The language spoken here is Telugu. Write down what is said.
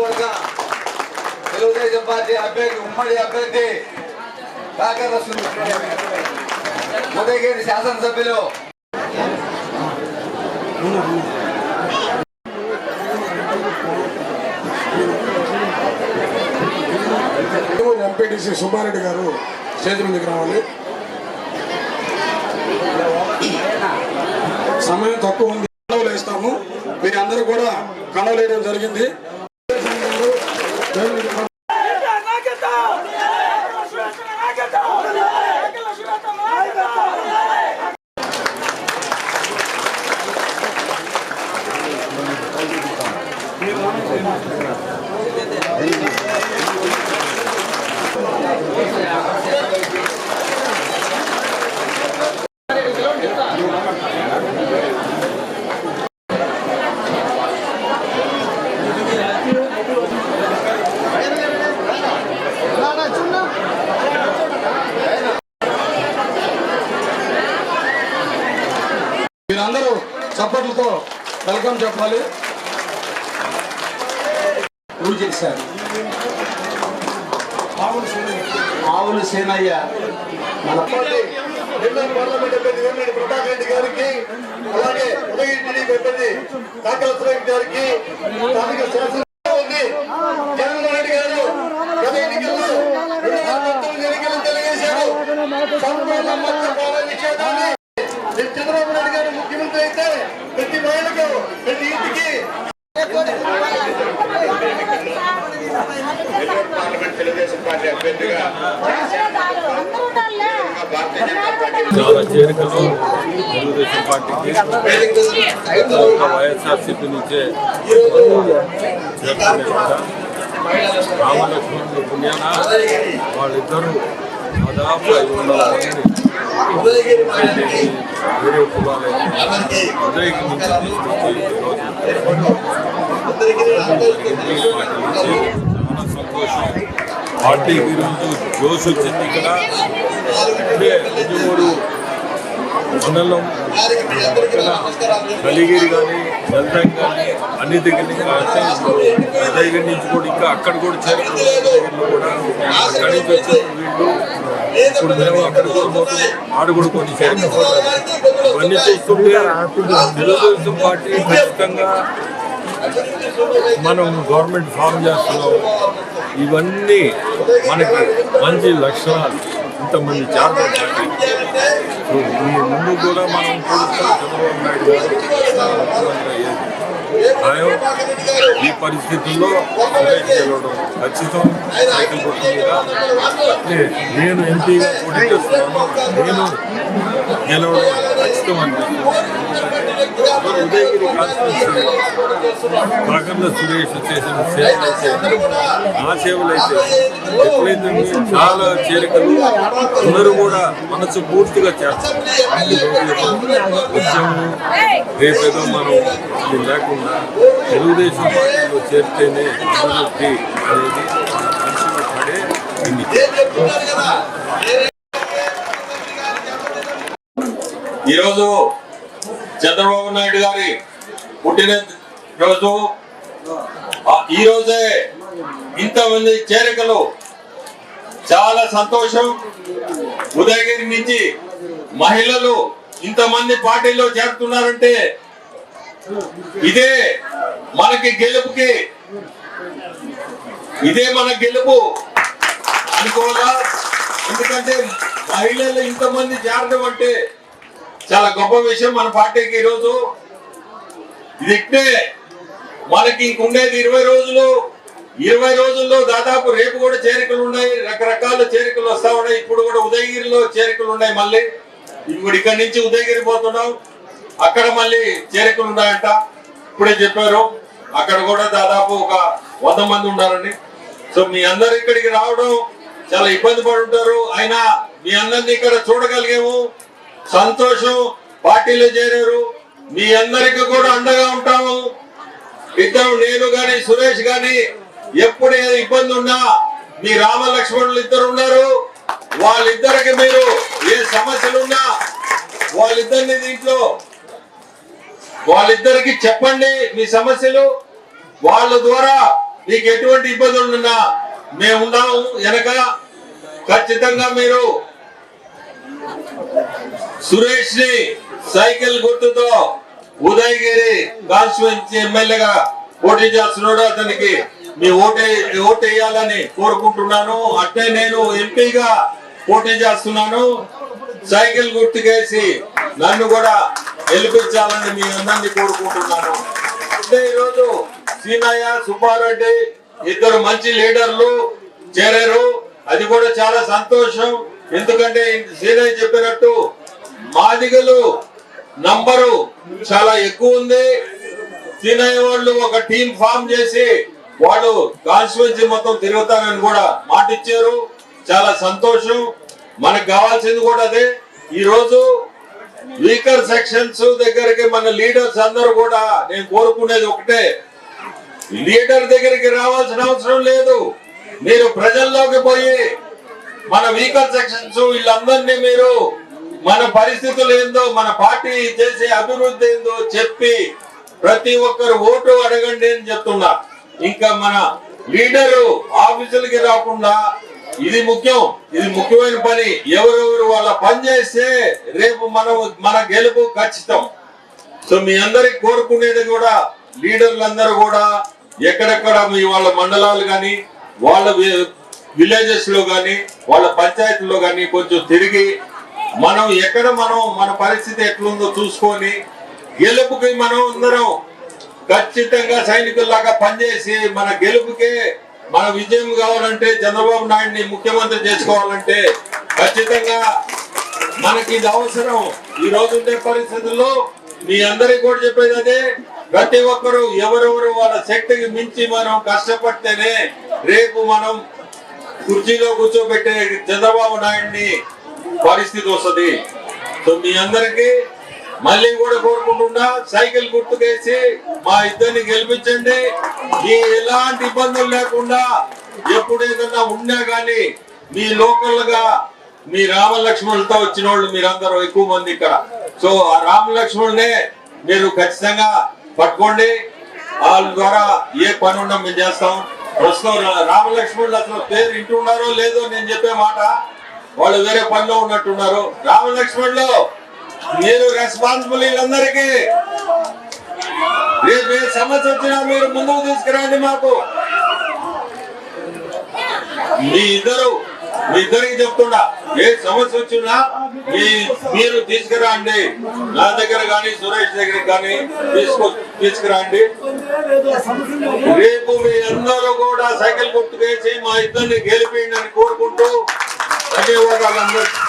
నియోజకవర్గ తెలుగుదేశం పార్టీ అభ్యర్థి ఉమ్మడి అభ్యర్థి కాకర ఉదయగిరి శాసనసభ్యులు. ఎంపీటీసీ సుబ్బారెడ్డి గారు స్టేజ్ మీదకి రావాలి. సమయం తక్కువ ఉంది. కండవలు వేస్తాము. మీరు అందరూ కూడా కండవలు వేయడం జరిగింది. మీరందరూ వెల్కమ్ చెప్పాలి. పూజ చేశారు. ఆవులు సేనయ్య. మన నెల్లూరు పార్లమెంట్ అభ్యర్థి వేమిరెడ్డి ప్రతాప్ రెడ్డి గారికి అలాగే ఉదయగిరి టీడీపీ అభ్యర్థి కాకల సురేష్ గారికి స్థానిక శాసన ఉంది. జగన్మోహన్ రెడ్డి గారు గత ఎన్నికల్లో రెండు వేల పంతొమ్మిది ఎన్నికల్లో తెలియజేశారు. సంపూర్ణ మద్యపాన నిషేధాన్ని చంద్రబాబు నాయుడు గారు ముఖ్యమంత్రి అయితే ప్రతి మహిళకు ప్రతి ఇంటికి పార్లమెంట్ తెలుగుదేశం చాలా చేరికలు తెలుగుదేశం పార్టీకి ఒక వైఎస్ఆర్సీపీ నుంచే చేరుకునే పుణ్యాన వాళ్ళిద్దరూ దాదాపు ఐదు వందల మంది వేరే కులాలైతే ఉదయకి నుంచి తీసుకొచ్చి ఈరోజు ఎంపీ పార్టీ నుంచి పార్టీకి ఈరోజు జోష్ వచ్చింది ఇక్కడ. ఇప్పుడే మూడు మండలం ఇక్కడ కలిగిరి కానీ జల్దంగ్ కానీ అన్ని దగ్గర నుంచి అంటే దగ్గర నుంచి కూడా ఇంకా అక్కడ కూడా చేరుకున్న కూడా అక్కడి నుంచి వచ్చిన వీళ్ళు ఇప్పుడు మేము అక్కడ కూడా పోతున్నాం ఆడ కూడా కొన్ని చేరుకుపోతారు ఇవన్నీ చూస్తుంటే తెలుగుదేశం పార్టీ ఖచ్చితంగా మనం గవర్నమెంట్ ఫామ్ చేస్తున్నాం. ఇవన్నీ మనకి మంచి లక్షణాలు. ఇంతమంది జాగ్రత్త. సో ముందు కూడా మనం చూస్తాం చంద్రబాబు నాయుడు గారు. ఈ పరిస్థితుల్లో గెలవడం ఖచ్చితం. సైకిల్ గుర్తు నేను ఎంపీగా పోటీ చేస్తున్నాను. నేను గెలవడం ఖచ్చితం అనిపిస్తుంది. ఉదయగిరి సురేష్ చేసిన సేవలు అయితే ఆ సేవలు అయితే ఎప్పుడైతే చాలా చేరికలు అందరూ కూడా మనసు పూర్తిగా చేస్తారు. ఈ ఏదో వచ్చాము రేపేదో మనం ఇది లేకుండా తెలుగుదేశం పార్టీలో చేరితేనే అభివృద్ధి అనేది మనసులో పడే ఈరోజు చంద్రబాబు నాయుడు గారి పుట్టిన రోజు ఈ రోజే ఇంతమంది చేరికలు చాలా సంతోషం. ఉదయగిరి నుంచి మహిళలు ఇంతమంది పార్టీలో చేరుతున్నారంటే ఇదే మనకి గెలుపుకి ఇదే మన గెలుపు అనుకోవాలా ఎందుకంటే మహిళలు ఇంతమంది చేరడం అంటే చాలా గొప్ప విషయం మన పార్టీకి ఈరోజు. ఇది ఇట్టే మనకి ఇంకుండేది ఇరవై రోజులు. ఇరవై రోజుల్లో దాదాపు రేపు కూడా చేరికలు ఉన్నాయి. రకరకాల చేరికలు వస్తా ఉన్నాయి. ఇప్పుడు కూడా ఉదయగిరిలో చేరికలు ఉన్నాయి మళ్ళీ. ఇప్పుడు ఇక్కడి నుంచి ఉదయగిరి పోతున్నాం. అక్కడ మళ్ళీ చేరికలు ఉన్నాయంట. ఇప్పుడే చెప్పారు. అక్కడ కూడా దాదాపు ఒక వంద మంది ఉన్నారండి సో మీ అందరు ఇక్కడికి రావడం చాలా ఇబ్బంది పడుంటారు. అయినా మీ అందరిని ఇక్కడ చూడగలిగాము. సంతోషం పార్టీలో చేరారు. మీ అందరికి కూడా అండగా ఉంటాము. ఇద్దరు నేను గాని సురేష్ గాని ఎప్పుడు ఏదో ఇబ్బంది ఉన్నా మీ రామ లక్ష్మణులు ఇద్దరు ఉన్నారు. వాళ్ళిద్దరికి మీరు ఏ సమస్యలున్నా వాళ్ళిద్దరిని దీంట్లో వాళ్ళిద్దరికి చెప్పండి మీ సమస్యలు. వాళ్ళ ద్వారా మీకు ఎటువంటి ఇబ్బందులు ఉన్నా మేము ఉన్నాము. వెనక ఖచ్చితంగా మీరు సురేష్ని సైకిల్ గుర్తుతో ఉదయగిరి కాన్స్టిట్యున్సీ ఎమ్మెల్యేగా పోటీ చేస్తున్నాడు. అతనికి మీ ఓటే ఓటేయాలని వేయాలని కోరుకుంటున్నాను. అట్టే నేను ఎంపీగా పోటీ చేస్తున్నాను. సైకిల్ గుర్తుకేసి నన్ను కూడా గెలిపించాలని మీ అందరినీ కోరుకుంటున్నాను. అంటే ఈరోజు సీనయ్య సుబ్బారెడ్డి ఇద్దరు మంచి లీడర్లు చేరారు. అది కూడా చాలా సంతోషం. ఎందుకంటే సీనియర్ చెప్పినట్టు మాదిగలు నంబరు చాలా ఎక్కువ ఉంది. సీనియర్ వాళ్ళు ఒక టీం ఫామ్ చేసి వాళ్ళు కాన్స్టిట్యున్సీ మొత్తం తిరుగుతారని కూడా మాట ఇచ్చారు చాలా సంతోషం. మనకు కావాల్సింది కూడా అదే. ఈ రోజు వీకర్ సెక్షన్స్ దగ్గరికి మన లీడర్స్ అందరూ కూడా నేను కోరుకునేది ఒకటే. లీడర్ దగ్గరికి రావాల్సిన అవసరం లేదు. మీరు ప్రజల్లోకి పోయి మన వీకర్ సెక్షన్స్ వీళ్ళందరినీ మీరు మన పరిస్థితులు ఏందో మన పార్టీ చేసే అభివృద్ధి ఏందో చెప్పి ప్రతి ఒక్కరు ఓటు అడగండి అని చెప్తున్నా. ఇంకా మన లీడరు ఆఫీసులకి రాకుండా ఇది ముఖ్యం ఇది ముఖ్యమైన పని. ఎవరెవరు వాళ్ళ పని చేస్తే రేపు మనం మన గెలుపు ఖచ్చితం. సో మీ అందరికి కోరుకునేది కూడా లీడర్లందరూ కూడా ఎక్కడెక్కడ మీ వాళ్ళ మండలాలు కానీ వాళ్ళ విలేజెస్లో కానీ వాళ్ళ పంచాయతీలో కానీ కొంచెం తిరిగి మనం ఎక్కడ మనం మన పరిస్థితి ఎట్లుందో చూసుకొని గెలుపుకి మనం అందరం ఖచ్చితంగా సైనికుల్లాగా పనిచేసి మన గెలుపుకే మన విజయం కావాలంటే చంద్రబాబు నాయుడిని ముఖ్యమంత్రి చేసుకోవాలంటే ఖచ్చితంగా మనకి ఇది అవసరం. ఈ రోజు ఉండే పరిస్థితుల్లో మీ అందరికి కూడా చెప్పేది అదే. ప్రతి ఒక్కరు ఎవరెవరు వాళ్ళ శక్తికి మించి మనం కష్టపడితేనే రేపు మనం కుర్చీలో కూర్చోబెట్టే చంద్రబాబు నాయుడిని పరిస్థితి వస్తుంది. సో మీ అందరికి మళ్ళీ కూడా కోరుకుంటున్నా సైకిల్ గుర్తుకేసి మా ఇద్దరిని గెలిపించండి. మీ ఎలాంటి ఇబ్బందులు లేకుండా ఎప్పుడు ఏదన్నా ఉన్నా కానీ మీ లోకల్గా మీ రామ లక్ష్మణులతో వచ్చిన వాళ్ళు మీరందరూ ఎక్కువ మంది ఇక్కడ. సో ఆ రామ లక్ష్మణునే మీరు ఖచ్చితంగా పట్టుకోండి. వాళ్ళ ద్వారా ఏ పని ఉన్నా మేము చేస్తాం. ప్రస్తుతం రామలక్ష్మణులు అసలు పేరు ఇంటున్నారో లేదో నేను చెప్పే మాట? వాళ్ళు వేరే పనిలో ఉన్నట్టున్నారు. రామలక్ష్మణులు మీరు రెస్పాన్సిబుల్ వీళ్ళందరికీ. రేపు ఏ సమస్య వచ్చినా మీరు ముందుకు తీసుకురండి మాకు. మీ ఇద్దరు మీ ఇద్దరికి చెప్తున్నా. ఏ సమస్య వచ్చినా మీ మీరు తీసుకురండి. నా దగ్గర కానీ సురేష్ దగ్గర కానీ తీసుకో తీసుకురండి. రేపు మీ అందరూ కూడా సైకిల్ గుర్తుకేసి మా ఇద్దరిని గెలిపిండి అని కోరుకుంటూ ధన్యవాదాలు అందరికీ.